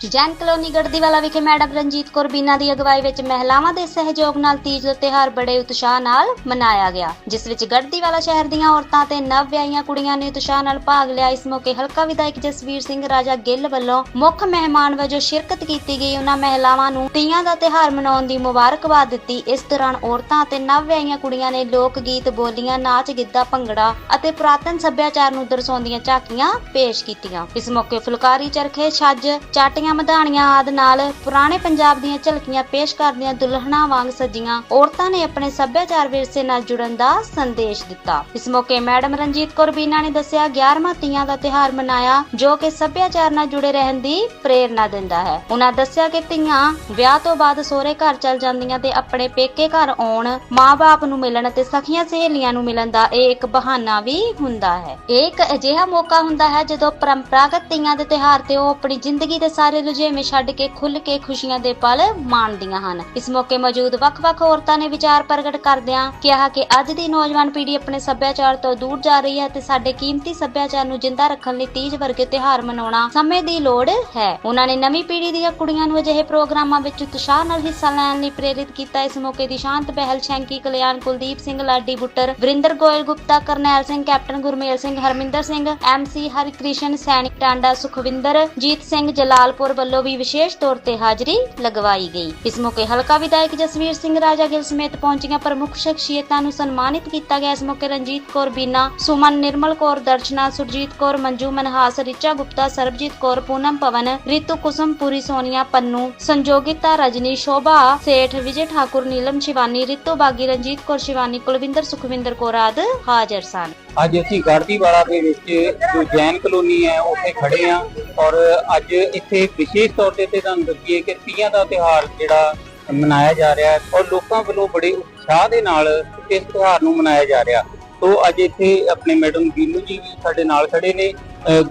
Jain colony Garhdiwala ਵਿਖੇ madam Ranjit Kaur ਬੀਨਾ ਦੀ ਅਗਵਾਈ ਵਿੱਚ ਮਹਿਲਾਵਾਂ ਦੇ ਸਹਿਯੋਗ ਨਾਲ ਤੀਜ ਦਾ ਤਿਉਹਾਰ ਬੜੇ ਉਤਸ਼ਾਹ ਨਾਲ ਮਨਾਇਆ ਗਿਆ, ਜਿਸ ਵਿੱਚ ਗੜਦੀਵਾਲਾ ਸ਼ਹਿਰ ਦੀਆਂ ਔਰਤਾਂ ਤੇ ਨਵ ਵਿਆਹੀਆਂ ਕੁੜੀਆਂ ਨੇ ਉਤਸ਼ਾਹ ਨਾਲ ਭਾਗ ਲਿਆ। ਇਸ ਮੌਕੇ ਹਲਕਾ ਵਿਧਾਇਕ ਜਸਵੀਰ ਸਿੰਘ ਰਾਜਾ ਗਿੱਲ ਵੱਲੋਂ ਮੁੱਖ ਮਹਿਮਾਨ ਵਜੋਂ ਸ਼ਿਰਕਤ ਕੀਤੀ ਗਈ। ਉਹਨਾਂ ਮਹਿਲਾਵਾਂ ਨੂੰ ਤੀਆਂ ਦਾ ਤਿਉਹਾਰ ਮਨਾਉਣ ਦੀ ਮੁਬਾਰਕਬਾਦ ਦਿੱਤੀ। ਇਸ ਦੌਰਾਨ ਔਰਤਾਂ ਅਤੇ ਨਵ ਵਿਆਹੀਆਂ ਕੁੜੀਆਂ ਨੇ ਲੋਕ ਗੀਤ, ਬੋਲੀਆਂ, ਨਾਚ, ਗਿੱਧਾ, ਭੰਗੜਾ ਅਤੇ ਪੁਰਾਤਨ ਸੱਭਿਆਚਾਰ ਨੂੰ ਦਰਸਾਉਂਦੀਆਂ ਝਾਕੀਆਂ ਪੇਸ਼ ਕੀਤੀਆਂ। ਇਸ ਮੌਕੇ ਫੁਲਕਾਰੀ ਚਰਖੇ, ਛੱਜ, ਚਾਟੀਆਂ ਮਧਾਣੀਆਂ ਆਦਿ ਨਾਲ ਪੁਰਾਣੇ ਪੰਜਾਬ ਦੀਆਂ ਝਲਕੀਆਂ ਪੇਸ਼ ਕਰਦਿਆਂ ਦੁਲਹਨਾਂ ਵਾਂਗ ਸਜੀਆਂ ਔਰਤਾਂ ਨੇ ਆਪਣੇ ਸੱਭਿਆਚਾਰ ਵਿਰਸੇ ਨਾਲ ਜੁੜਨ ਦਾ ਸੰਦੇਸ਼ ਦਿੱਤਾ। ਇਸ ਮੌਕੇ ਮੈਡਮ ਰਣਜੀਤ ਕੌਰ ਬੀਨਾ ਨੇ ਦੱਸਿਆ 11ਵਾਂ ਤੀਆਂ ਦਾ ਤਿਉਹਾਰ ਮਨਾਇਆ ਜੋ ਕਿ ਸੱਭਿਆਚਾਰ ਨਾਲ ਜੁੜੇ ਰਹਿਣ ਦੀ ਪ੍ਰੇਰਣਾ ਦਿੰਦਾ ਹੈ। ਉਹਨਾਂ ਦੱਸਿਆ ਕਿ ਧੀਆਂ ਵਿਆਹ ਤੋਂ ਬਾਅਦ ਸਹੁਰੇ ਘਰ ਚਲ ਜਾਂਦੀਆਂ ਤੇ ਆਪਣੇ ਪੇਕੇ ਘਰ ਆਉਣ, ਮਾਂ-ਬਾਪ ਨੂੰ ਮਿਲਣ ਅਤੇ ਸਖੀਆਂ ਸਹੇਲੀਆਂ ਨੂੰ ਮਿਲਣ ਦਾ ਇਹ ਇੱਕ ਬਹਾਨਾ ਵੀ ਹੁੰਦਾ ਹੈ। ਇਹ ਇੱਕ ਅਜਿਹਾ ਮੌਕਾ ਹੁੰਦਾ ਹੈ ਜਦੋਂ ਪਰੰਪਰਾਗਤ ਤੀਆਂ ਦੇ ਤਿਉਹਾਰ ਤੇ ਉਹ ਆਪਣੀ ਜ਼ਿੰਦਗੀ ਦੇ ਸਾਰੇ ਰੁਝੇਵੇਂ ਛੱਡ ਕੇ ਖੁੱਲ ਕੇ ਖੁਸ਼ੀਆਂ ਦੇ ਪਲ ਮਾਣਦੀਆਂ ਹਨ। ਇਸ ਮੌਕੇ ਮੌਜੂਦ ਵੱਖ-ਵੱਖ ਔਰਤਾਂ ਨੇ ਵਿਚਾਰ ਪ੍ਰਗਟ ਕਰਦਿਆਂ ਕਿਹਾ ਕਿ ਅੱਜ ਦੀ ਨੌਜਵਾਨ ਪੀੜ੍ਹੀ ਆਪਣੇ ਸੱਭਿਆਚਾਰ ਤੋਂ ਦੂਰ ਜਾ ਰਹੀ ਹੈ ਤੇ ਸਾਡੇ ਕੀਮਤੀ ਸੱਭਿਆਚਾਰ ਨੂੰ ਜਿੰਦਾ ਰੱਖਣ ਲਈ ਤੀਜ ਵਰਗੇ ਤਿਉਹਾਰ ਮਨਾਉਣਾ ਸਮੇਂ ਦੀ ਲੋੜ ਹੈ। ਉਹਨਾਂ ਨੇ ਨਵੀਂ ਪੀੜ੍ਹੀ ਦੀਆਂ ਕੁੜੀਆਂ ਨੂੰ ਅਜਿਹੇ ਪ੍ਰੋਗਰਾਮਾਂ ਵਿੱਚ ਉਤਸ਼ਾਹ ਨਾਲ ਹਿੱਸਾ ਲੈਣ ਲਈ ਪ੍ਰੇਰਿਤ ਕੀਤਾ। ਇਸ ਮੌਕੇ ਦੀ ਸ਼ਾਂਤ ਬਹਿਲ ਸ਼ੈਂਕੀ ਕਲਿਆਣ ਕੁਲਦੀਪ ਸਿੰਘ, ਲਾਡੀ ਬੁੱਟਰ, ਵਰਿੰਦਰ ਗੋਇਲ ਗੁਪਤਾ, ਕਰਨੈਲ ਸਿੰਘ, ਕੈਪਟਨ ਗੁਰਮੇਲ ਸਿੰਘ, ਹਰਮਿੰਦਰ ਸਿੰਘ ਐਮਸੀ ਹਰਿਕ੍ਰਿਸ਼ਨ, ਸੈਨਿਕ ਟਾਂਡਾ ਸੁਖਵਿੰਦਰ, ਜੀਤ ਸਿੰਘ, ਜਲਾਲਪੁਰ ਵੱਲੋਂ ਵੀ ਵਿਸ਼ੇਸ਼ ਤੌਰ ਤੇ ਹਾਜ਼ਰੀ ਲਗਵਾਈ ਗਈ। ਇਸ ਮੌਕੇ ਹਲਕਾ ਵਿਧਾਇਕ ਜਸਵੀਰ ਸਿੰਘ ਰਾਜਾ ਗਿੱਲ ਸਮੇਤ ਪਹੁੰਚੀਆਂ ਪ੍ਰਮੁੱਖ ਸ਼ਖਸੀਅਤਾਂ ਨੂੰ ਸਨਮਾਨਿਤ ਕੀਤਾ ਗਿਆ। ਇਸ ਮੌਕੇ ਰਣਜੀਤ ਕੌਰ ਬੀਨਾ, ਸੁਮਨ ਨਿਰਮਲ ਕੌਰ ਦਰਸ਼ਨਾ, ਸੁਰਜੀਤ ਕੌਰ ਮੰਜੂ, ਮਨਹਾਸ, ਰਿਚਾ ਗੁਪਤਾ, ਸਰਬਜੀਤ ਕੌਰ, ਪੂਨਮ ਪਵਨ, ਰਿਤੂ ਕੁਸਮ ਸੋਨੀਆ, ਪੰਨੂ, ਸੰਜੋਗਿਤਾ ਰਜਨੀ, ਸ਼ੋਭਾ ਸੇਠ, ਵਿਜੇ ਠਾਕੁਰ, ਨੀਲਮ ਸ਼ਿਵਾਨੀ, ਰਿਤੂ ਬਾਗੀ, ਰਣਜੀਤ ਕੌਰ ਸ਼ਿਵਾਨੀ, ਕੁਲਵਿੰਦਰ ਸੁਖਵਿੰਦਰ ਕੌਰ ਆਦਿ ਹਾਜ਼ਰ ਸਨ। ਅੱਜ ਅਸੀਂ ਗੜਦੀਵਾਲਾ ਦੇ ਵਿੱਚ ਜੋ ਜੈਨ ਕਲੋਨੀ ਹੈ, ਉੱਥੇ ਖੜੇ ਆ ਔਰ ਅੱਜ ਇੱਥੇ ਵਿਸ਼ੇਸ਼ ਤੌਰ ਤੇ ਤੁਹਾਨੂੰ ਦੱਸੀਏ ਕਿ ਤੀਆਂ ਦਾ ਤਿਉਹਾਰ ਜਿਹੜਾ ਮਨਾਇਆ ਜਾ ਰਿਹਾ ਹੈ ਔਰ ਲੋਕਾਂ ਵੱਲੋਂ ਬੜੇ ਉਤਸ਼ਾਹ ਦੇ ਨਾਲ ਇਸ ਤਿਉਹਾਰ ਨੂੰ ਮਨਾਇਆ ਜਾ ਰਿਹਾ। ਤੋਂ ਅੱਜ ਇੱਥੇ ਆਪਣੇ ਮੈਡਮ ਬੀਨੂ ਜੀ ਵੀ ਸਾਡੇ ਨਾਲ ਖੜੇ ਨੇ।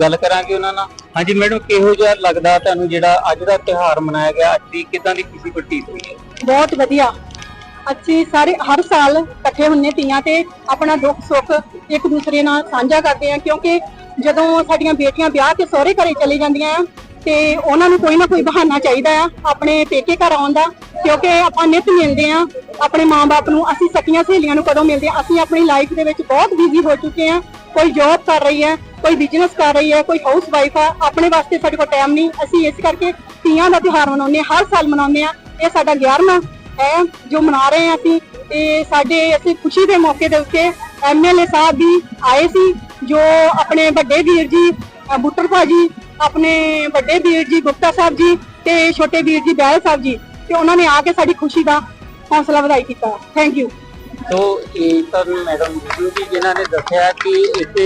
ਗੱਲ ਕਰਾਂਗੇ ਉਹਨਾਂ ਨਾਲ। ਹਾਂਜੀ ਮੈਡਮ, ਕਿਹੋ ਜਿਹਾ ਲੱਗਦਾ ਤੁਹਾਨੂੰ ਜਿਹੜਾ ਅੱਜ ਦਾ ਤਿਉਹਾਰ ਮਨਾਇਆ ਗਿਆ? ਅੱਜ ਦੀ ਕਿਦਾਂ ਦੀ ਖੁਸ਼ੀ ਪ੍ਰਤੀਤ ਹੋਈ ਹੈ? ਬਹੁਤ ਵਧੀਆ। ਅਸੀਂ ਸਾਰੇ, ਹਰ ਸਾਲ ਇਕੱਠੇ ਹੁੰਨੇ ਤੀਆਂ ਤੇ ਆਪਣਾ ਦੁੱਖ, ਸੁੱਖ ਇੱਕ ਦੂਸਰੇ ਨਾਲ ਸਾਂਝਾ ਕਰਦੇ ਆ ਕਿਉਂਕਿ ਜਦੋਂ ਸਾਡੀਆਂ ਬੇਟੀਆਂ ਵਿਆਹ ਕੇ ਸਹੁਰੇ ਘਰੇ ਚਲੀ ਜਾਂਦੀਆਂ ਆ ਤੇ ਉਹਨਾਂ ਨੂੰ ਕੋਈ ਨਾ ਕੋਈ ਬਹਾਨਾ ਚਾਹੀਦਾ ਆ, ਆਪਣੇ ਪੇਕੇ ਘਰ ਆਉਣ ਦਾ, ਕਿਉਂਕਿ ਆਪਾਂ ਨਿਤ ਮਿਲਦੇ ਆ ਆਪਣੇ ਮਾਂ-ਬਾਪ ਨੂੰ ਅਸੀਂ ਸਕੀਆਂ ਸਹੇਲੀਆਂ ਨੂੰ ਕਦੋਂ ਮਿਲਦੇ ਆ ਅਸੀਂ ਆਪਣੀ ਲਾਈਫ ਦੇ ਵਿੱਚ ਬਹੁਤ ਬਿਜ਼ੀ ਹੋ ਚੁੱਕੇ ਆ ਕੋਈ ਜੌਬ ਕਰ ਰਹੀ ਹੈ, ਕੋਈ ਬਿਜ਼ਨਸ ਕਰ ਰਹੀ ਹੈ, ਕੋਈ ਹਾਊਸ ਵਾਈਫ ਆ, ਆਪਣੇ ਵਾਸਤੇ ਸਾਡੇ ਕੋਲ ਟਾਈਮ ਨਹੀਂ, ਅਸੀਂ ਇਸ ਕਰਕੇ ਤੀਆਂ ਦਾ ਤਿਉਹਾਰ ਮਨਾਉਂਦੇ ਹਾਂ, ਹਰ ਸਾਲ ਮਨਾਉਂਦੇ ਆ ਇਹ ਸਾਡਾ 11ਵਾਂ ਹੈ, ਜੋ ਮਨਾ ਰਹੇ ਹਾਂ ਅਸੀਂ, ਤੇ ਸਾਡੇ ਅਸੀਂ ਖੁਸ਼ੀ ਦੇ ਮੌਕੇ ਦੇ ਉੱਤੇ ਐਮਐਲਏ ਸਾਹਿਬ ਵੀ ਆਏ ਸੀ, ਜੋ ਆਪਣੇ ਵੱਡੇ ਵੀਰ ਜੀ ਬੁੱਟਰ ਭਾਜੀ ਆਪਣੇ ਵੱਡੇ ਵੀਰ ਜੀ ਗੁਪਤਾ ਸਾਹਿਬ ਜੀ ਤੇ ਛੋਟੇ ਵੀਰ ਜੀ ਬੈਲ ਸਾਹਿਬ ਜੀ ਤੇ ਉਹਨਾਂ ਨੇ ਆ ਕੇ ਸਾਡੀ ਖੁਸ਼ੀ ਦਾ ਹੌਸਲਾ ਵਧਾਈ ਕੀਤਾ। ਥੈਂਕ ਯੂ ਤੋ ਇਹ ਤਾਂ ਮੈਡਮ ਜੀ ਜਿਨ੍ਹਾਂ ਨੇ ਦੱਸਿਆ ਕਿ ਇੱਥੇ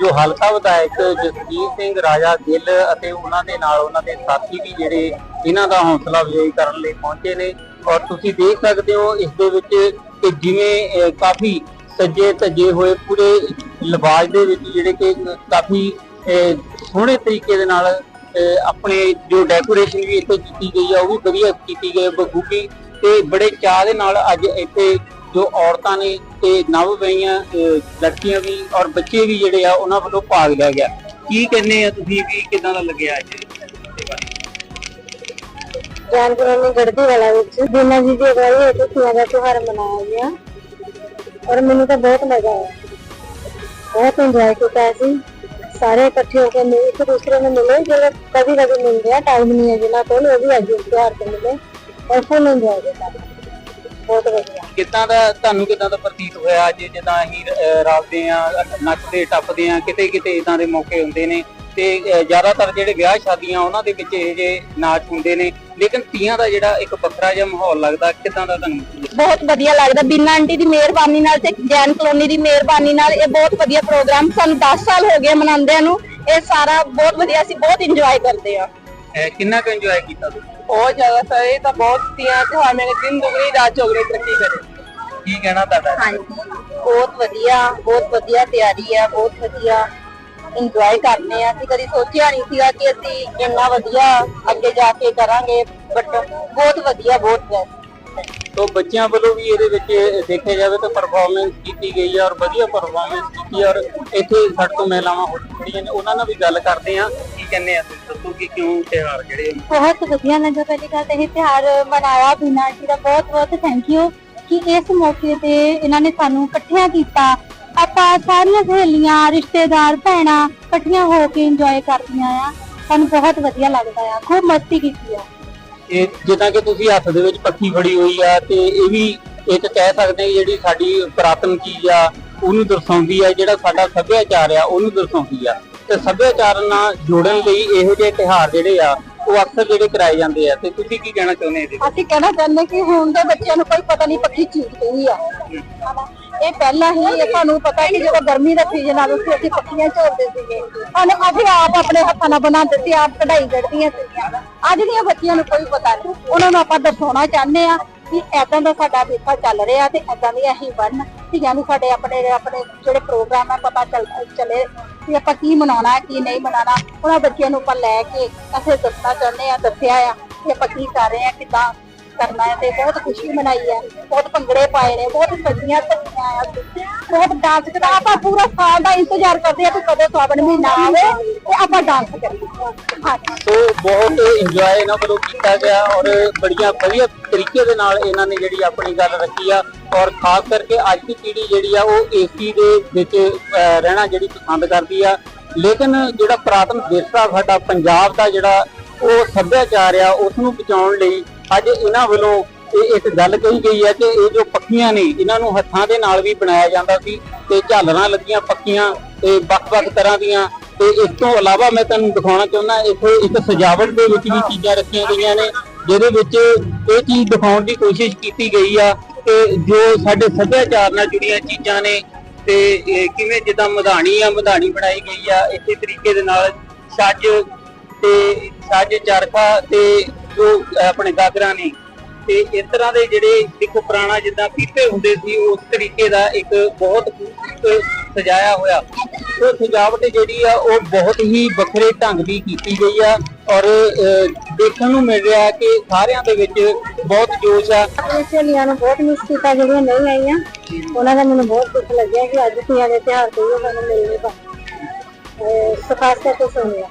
ਜੋ ਹਲਕਾ ਵਿਧਾਇਕ ਜਸਜੀਤ ਸਿੰਘ ਰਾਜਾ ਗਿੱਲ ਅਤੇ ਉਹਨਾਂ ਦੇ ਨਾਲ ਉਹਨਾਂ ਦੇ ਸਾਥੀ ਵੀ ਜਿਹੜੇ ਇਹਨਾਂ ਦਾ ਹੌਸਲਾ ਅਫਜ਼ਾਈ ਕਰਨ ਲਈ ਪਹੁੰਚੇ ਨੇ ਔਰ ਤੁਸੀਂ ਦੇਖ ਸਕਦੇ ਹੋ ਇਸ ਦੇ ਵਿੱਚ ਕਿ ਜਿਵੇਂ ਕਾਫੀ ਸੱਜੇ ਧੱਜੇ ਹੋਏ ਪੂਰੇ ਲਿਬਾਸ ਦੇ ਵਿੱਚ ਜਿਹੜੇ ਕਿ ਕਾਫੀ ਸੋਹਣੇ ਤਰੀਕੇ ਦੇ ਨਾਲ ਆਪਣੇ ਜੋ ਡੈਕੋਰੇਸ਼ਨ ਵੀ ਇੱਥੇ ਕੀਤੀ ਗਈ ਆ, ਉਹ ਵੀ ਵਧੀਆ ਕੀਤੀ ਗਈ ਬਖੂਬੀ ਤੇ ਬੜੇ ਚਾਅ ਦੇ ਨਾਲ ਅੱਜ ਇੱਥੇ ਜੋ ਔਰਤਾਂ ਨੇ ਤੇ ਨਵ ਵਈਆਂ ਲੜਕੀਆਂ ਵੀ ਔਰ ਬੱਚੇ ਵੀ ਜਿਹੜੇ ਆ, ਉਹਨਾਂ ਵੱਲੋਂ ਭਾਗ ਲਿਆ ਗਿਆ। ਕੀ ਕਹਿੰਦੇ ਆ ਤੁਸੀਂ ਵੀ ਕਿਦਾਂ ਦਾ ਲੱਗਿਆ ਅੱਜ? ਜੈਨ ਕਲੋਨੀ ਗੜਦੀ ਵਾਲਾ ਵਿੱਚ ਬੀਨਾ ਜੀ ਦੀ ਅਗਵਾਈ ਹੇਠ ਤੀਆਂ ਦਾ ਤਿਉਹਾਰ ਮਨਾਇਆ ਗਿਆ। ਔਰ ਮੈਨੂੰ ਤਾਂ ਬਹੁਤ ਮਜ਼ਾ ਆਇਆ। ਬਹੁਤ ਇੰਜੋਏ ਕੀਤਾ ਸੀ। ਸਾਰੇ ਇਕੱਠੇ ਹੋ ਕੇ ਮਿਲ ਇੱਕ ਦੂਸਰੇ ਨੂੰ ਮਿਲੇ ਜਦੋਂ ਕਦੀ ਕਦੀ ਮਿਲਦੇ ਆ ਟਾਈਮ ਨਹੀਂ ਹੈ ਜਿਨ੍ਹਾਂ ਕੋਲ ਉਹ ਵੀ ਅੱਜ ਇਸ ਤੇ ਮਿਲੇ। ਔਰ ਫੁੱਲ ਇੰਜੋਏ ਕੀਤਾ। ਬਹੁਤ ਵਧੀਆ। ਕਿੱਦਾਂ ਦਾ ਤੁਹਾਨੂੰ ਕਿਦਾਂ ਦਾ ਪ੍ਰਤੀਤ ਹੋਇਆ ਅੱਜ ਜਿੱਦਾਂ ਅਸੀਂ ਅਹ, ਆ ਨੱਚਦੇ ਟੱਪਦੇ ਆ ਕਿਤੇ ਕਿਤੇ ਇਦਾਂ ਦੇ ਮੌਕੇ ਹੁੰਦੇ ਨੇ? ਤੇ ਜ਼ਿਆਦਾਤਰ ਜਿਹੜੇ ਵਿਆਹ ਸ਼ਾਦੀਆਂ ਉਹਨਾਂ ਦੇ ਵਿੱਚ ਇਹ ਜੇ ਨਾਚ ਹੁੰਦੇ ਨੇ। ਲੇਕਿਨ ਤੀਆਂ ਦਾ ਜਿਹੜਾ ਇੱਕ ਵੱਖਰਾ ਜਿਹਾ ਮਾਹੌਲ ਲੱਗਦਾ ਕਿਦਾਂ ਦਾ ਤੁਹਾਨੂੰ ਬਹੁਤ ਵਧੀਆ ਲੱਗਦਾ। ਬਿੰਨਾ ਆਂਟੀ ਦੀ ਮਿਹਰਬਾਨੀ ਨਾਲ ਤੇ ਜੈਨ ਕਲੋਨੀ ਦੀ ਮਿਹਰਬਾਨੀ ਨਾਲ ਇਹ ਬਹੁਤ ਵਧੀਆ ਪ੍ਰੋਗਰਾਮ ਸਾਨੂੰ 10 ਸਾਲ ਹੋ ਗਏ ਮਨਾਉਂਦਿਆਂ ਨੂੰ। ਇਹ ਸਾਰਾ ਬਹੁਤ ਵਧੀਆ ਅਸੀਂ ਬਹੁਤ ਇੰਜੋਏ ਕਰਦੇ ਆ ਕਿੰਨਾ ਕੁ ਇੰਜੋਏ ਕੀਤਾ ਤੁਸੀਂ? ਬਹੁਤ ਜ਼ਿਆਦਾ ਸਰ ਇਹ ਤਾਂ ਬਹੁਤ ਤੀਆਂ ਤਿਉਹਾਰ ਮੇਰੇ ਦਿਨ ਦੁਗਣੀ ਰਾਤ ਚੌਗਣੀ ਤਰੱਕੀ ਕਰੇ। ਕੀ ਕਹਿਣਾ ਤੁਹਾਡਾ? ਹਾਂਜੀ। ਬਹੁਤ ਵਧੀਆ ਬਹੁਤ ਵਧੀਆ ਤਿਆਰੀ ਆ ਬਹੁਤ ਵਧੀਆ। ਇੰਜੋਏ ਕਰਨੇ ਆ। ਅਸੀਂ ਕਦੀ ਸੋਚਿਆ ਨਹੀਂ ਸੀਗਾ ਕਿ ਅਸੀਂ ਇੰਨਾ ਵਧੀਆ ਅੱਗੇ ਜਾ ਕੇ ਕਰਾਂਗੇ ਬਟ ਬਹੁਤ ਵਧੀਆ ਬਹੁਤ ਬੈਸਟ ਤੋਂ ਬੱਚਿਆਂ ਵੱਲੋਂ ਵੀ ਇਹਦੇ ਵਿੱਚ ਦੇਖਿਆ ਜਾਵੇ ਤਾਂ ਪਰਫਾਰਮੈਂਸ ਕੀਤੀ ਗਈ ਹੈ ਔਰ ਵਧੀਆ ਪਰਫਾਰਮੈਂਸ ਕੀਤੀ ਔਰ ਇੱਥੇ ਸਾਡੇ ਤੋਂ ਮਹਿਲਾਵਾਂ ਹੋਰ ਖੜੀਆਂ ਨੇ ਉਹਨਾਂ ਨਾਲ ਵੀ ਗੱਲ ਕਰਦੇ ਆ ਕੀ ਕਹਿੰਦੇ ਆ ਦੱਸੋ ਕਿ ਕਿਉਂ ਤਿਉਹਾਰ ਜਿਹੜੇ ਬਹੁਤ ਵਧੀਆ ਲੱਗਾ ਪਹਿਲੀ ਗੱਲ ਤਾਂ ਇਹ ਤਿਉਹਾਰ ਮਨਾਇਆ ਬਿਨਾ ਜੀ ਦਾ ਬਹੁਤ ਬਹੁਤ ਥੈਂਕ ਯੂ ਕਿ ਇਸ ਮੌਕੇ ਤੇ ਇਹਨਾਂ ਨੇ ਸਾਨੂੰ ਇਕੱਠਿਆਂ ਕੀਤਾ। ਆਪਾਂ ਸਾਰੀਆਂ ਸਹੇਲੀਆਂ ਰਿਸ਼ਤੇਦਾਰ ਭੈਣਾਂ ਇਕੱਠੀਆਂ ਹੋ ਕੇ ਇੰਜੋਏ ਕਰਦੀਆਂ ਆ। ਸਾਨੂੰ ਬਹੁਤ ਵਧੀਆ ਲੱਗਦਾ ਆ। ਖੂਬ ਮਸਤੀ ਕੀਤੀ ਆ। ਇਹ ਜਿੱਦਾਂ ਕਿ ਤੁਸੀਂ ਹੱਥ ਦੇ ਵਿੱਚ ਪੱਖੀ ਫੜੀ ਹੋਈ ਆ ਤੇ ਇਹ ਵੀ ਇੱਕ ਕਹਿ ਸਕਦੇ ਹਾਂ ਜਿਹੜੀ ਸਾਡੀ ਪੁਰਾਤਨ ਚੀਜ਼ ਆ ਉਹਨੂੰ ਦਰਸਾਉਂਦੀ ਆ ਜਿਹੜਾ ਸਾਡਾ ਸੱਭਿਆਚਾਰ ਆ ਉਹਨੂੰ ਦਰਸਾਉਂਦੀ ਆ। ਤੇ ਸੱਭਿਆਚਾਰ ਨਾਲ ਜੋੜਨ ਲਈ ਇਹੋ ਜਿਹੇ ਤਿਉਹਾਰ ਜਿਹੜੇ ਆ ਉਹ ਅਕਸਰ ਜਿਹੜੇ ਕਰਾਏ ਜਾਂਦੇ ਆ। ਤੇ ਤੁਸੀਂ ਕੀ ਕਹਿਣਾ ਚਾਹੁੰਦੇ ਇਹਦੇ? ਅਸੀਂ ਕਹਿਣਾ ਚਾਹੁੰਦੇ ਕਿ ਹੁਣ ਦੇ ਬੱਚਿਆਂ ਨੂੰ ਕੋਈ ਪਤਾ ਨਹੀਂ ਪੱਕੀ ਚੀਜ਼ ਕੀ ਆ। ਇਹ ਪਹਿਲਾਂ ਹੀ ਇਹ ਤੁਹਾਨੂੰ ਪਤਾ ਕਿ ਜਦੋਂ ਗਰਮੀ ਦਾ ਸੀਜ਼ਨ ਆਉਂਦਾ ਸੀ ਅਸੀਂ ਪੱਖੀਆਂ ਝੋਲਦੇ ਸੀਗੇ। ਸਾਨੂੰ ਅਸੀਂ ਆਪ ਆਪਣੇ ਹੱਥਾਂ ਨਾਲ ਬਣਾਉਂਦੇ ਸੀ, ਆਪ ਕਢਾਈ ਕੱਢਦੀਆਂ ਸੀਗੀਆਂ। ਅੱਜ ਦੀਆਂ ਬੱਚੀਆਂ ਨੂੰ ਕੋਈ ਪਤਾ ਨਹੀਂ। ਉਹਨਾਂ ਨੂੰ ਆਪਾਂ ਦਰਸਾਉਣਾ ਚਾਹੁੰਦੇ ਆ ਕਿ ਐਦਾਂ ਦਾ ਸਾਡਾ ਵਿਰਸਾ ਚੱਲ ਰਿਹਾ ਤੇ ਐਦਾਂ ਦੀ ਅਸੀਂ ਬਣਨ। ਧੀਆਂ ਨੂੰ ਸਾਡੇ ਆਪਣੇ ਆਪਣੇ ਜਿਹੜੇ ਪ੍ਰੋਗਰਾਮ ਆ, ਪਤਾ ਚੱਲ, ਚੱਲੇ ਕਿ ਆਪਾਂ ਕੀ ਮਨਾਉਣਾ, ਕੀ ਨਹੀਂ ਮਨਾਉਣਾ। ਉਹਨਾਂ ਬੱਚਿਆਂ ਨੂੰ ਆਪਾਂ ਲੈ ਕੇ ਅਸੀਂ ਦੱਸਣਾ ਚਾਹੁੰਦੇ ਆ ਦੱਸਿਆ ਆ ਕਿ ਆਪਾਂ ਕੀ ਕਰ ਰਹੇ ਆ ਕਿਦਾਂ ਕਰਨਾ ਹੈ ਤੇ ਬਹੁਤ ਖੁਸ਼ੀ ਮਨਾਈ ਹੈ। ਬਹੁਤ ਭੰਗੜੇ ਪਾਏ ਨੇ, ਬਹੁਤ ਸੱਜੀਆਂ ਧੱਕੀਆਂ ਆ। ਬਹੁਤ ਡਾਂਸ ਕਰਦਾ ਆਪਾਂ ਪੂਰਾ ਸਾਲ ਦਾ ਇੰਤਜ਼ਾਰ ਕਰਦੇ ਆ ਕਿ ਕਦੋਂ ਸਾਵਣ ਮਹੀਨਾ ਆਵੇ ਤੇ ਆਪਾਂ ਡਾਂਸ ਕਰੀਏ। ਸੋ ਬਹੁਤ ਇੰਜੋਏ ਇਹਨਾਂ ਵੱਲੋਂ ਕੀਤਾ ਗਿਆ ਔਰ ਬੜੀਆਂ ਵਧੀਆ ਤਰੀਕੇ ਦੇ ਨਾਲ ਇਹਨਾਂ ਨੇ ਜਿਹੜੀ ਆਪਣੀ ਗੱਲ ਰੱਖੀ ਆ। ਔਰ ਖਾਸ ਕਰਕੇ ਅੱਜ ਦੀ ਪੀੜ੍ਹੀ ਜਿਹੜੀ ਆ, ਉਹ ਏਸੀ ਦੇ ਵਿੱਚ ਰਹਿਣਾ ਜਿਹੜੀ ਪਸੰਦ ਕਰਦੀ ਆ। ਲੇਕਿਨ ਜਿਹੜਾ ਪੁਰਾਤਨ ਵਿਰਸਾ ਸਾਡਾ ਪੰਜਾਬ ਦਾ ਜਿਹੜਾ ਉਹ ਸੱਭਿਆਚਾਰ ਆ ਉਸ ਨੂੰ ਬਚਾਉਣ ਲਈ ਅੱਜ ਇਹਨਾਂ ਵੱਲੋਂ ਇਹ ਇੱਕ ਗੱਲ ਕਹੀ ਗਈ ਹੈ ਕਿ ਇਹ ਜੋ ਪੱਕੀਆਂ ਨੇ, ਇਹਨਾਂ ਨੂੰ ਹੱਥਾਂ ਦੇ ਨਾਲ ਵੀ ਬਣਾਇਆ ਜਾਂਦਾ ਸੀ ਤੇ ਝਾਲਰਾਂ ਲੱਗੀਆਂ ਪੱਕੀਆਂ ਤੇ ਵੱਖ-ਵੱਖ ਤਰ੍ਹਾਂ ਦੀਆਂ। ਤੇ ਇਸ ਤੋਂ ਇਲਾਵਾ ਮੈਂ ਤੁਹਾਨੂੰ ਦਿਖਾਉਣਾ ਚਾਹੁੰਦਾ, ਇੱਥੇ ਇੱਕ ਸਜਾਵਟ ਦੇ ਵਿੱਚ ਵੀ ਚੀਜ਼ਾਂ ਰੱਖੀਆਂ ਗਈਆਂ ਨੇ, ਜਿਹਦੇ ਵਿੱਚ ਇਹ ਚੀਜ਼ ਦਿਖਾਉਣ ਦੀ ਕੋਸ਼ਿਸ਼ ਕੀਤੀ ਗਈ ਆ ਕਿ ਜੋ ਸਾਡੇ ਸੱਭਿਆਚਾਰ ਨਾਲ ਜੁੜੀਆਂ ਚੀਜ਼ਾਂ ਨੇ ਤੇ ਕਿਵੇਂ ਜਿੱਦਾਂ ਮਧਾਣੀ ਆ, ਮਧਾਣੀ ਬਣਾਈ ਗਈ ਆ, ਇਸੇ ਤਰੀਕੇ ਦੇ ਨਾਲ ਸੱਜ ਤੇ ਸੱਜ ਚਰਖਾ ਤੇ ਜੋ ਆਪਣੇ ਗਾਗਰਾਂ ਨੇ, ਤੇ ਇਸ ਤਰ੍ਹਾਂ ਦੇ ਜਿਹੜੇ ਦੇਖੋ ਪੁਰਾਣਾ ਜਿੱਦਾਂ ਪੀਪੇ ਹੁੰਦੇ ਸੀ, ਉਸ ਤਰੀਕੇ ਦਾ ਇੱਕ ਬਹੁਤ ਸਜਾਇਆ ਹੋਇਆ। ਉਹ ਸਜਾਵਟ ਜਿਹੜੀ ਆ, ਉਹ ਬਹੁਤ ਹੀ ਵੱਖਰੇ ਢੰਗ ਦੀ ਕੀਤੀ ਗਈ ਆ ਔਰ ਦੇਖਣ ਨੂੰ ਮਿਲ ਰਿਹਾ ਕਿ ਸਾਰਿਆਂ ਦੇ ਵਿੱਚ ਬਹੁਤ ਜੋਸ਼ ਆ। ਸਹੇਲੀਆਂ ਨੂੰ ਬਹੁਤ ਮਿਸ ਕੀਤਾ, ਜਿਹੜੀਆਂ ਨਹੀਂ ਆਈਆਂ। ਉਹਨਾਂ ਦਾ ਮੈਨੂੰ ਬਹੁਤ ਦੁੱਖ ਲੱਗਿਆ ਕਿ ਅੱਜ ਧੀਆਂ ਦੇ ਤਿਉਹਾਰ ਤੇ ਉਹ ਮੈਨੂੰ ਮਿਲ ਪਾ ਸਖਾਸ ਕਰਕੇ ਸੁਣਿਆ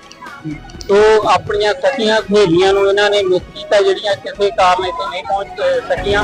ਤੋ ਆਪਣੀਆਂ ਸਕੀਆਂ ਸਹੇਲੀਆਂ ਨੂੰ ਇਹਨਾਂ ਨੇ ਮਿਸ ਕੀਤਾ ਜਿਹੜੀਆਂ ਕਿਸੇ ਕਾਰਨ ਇੱਥੇ ਨਹੀਂ ਪਹੁੰਚ ਸਕੀਆਂ।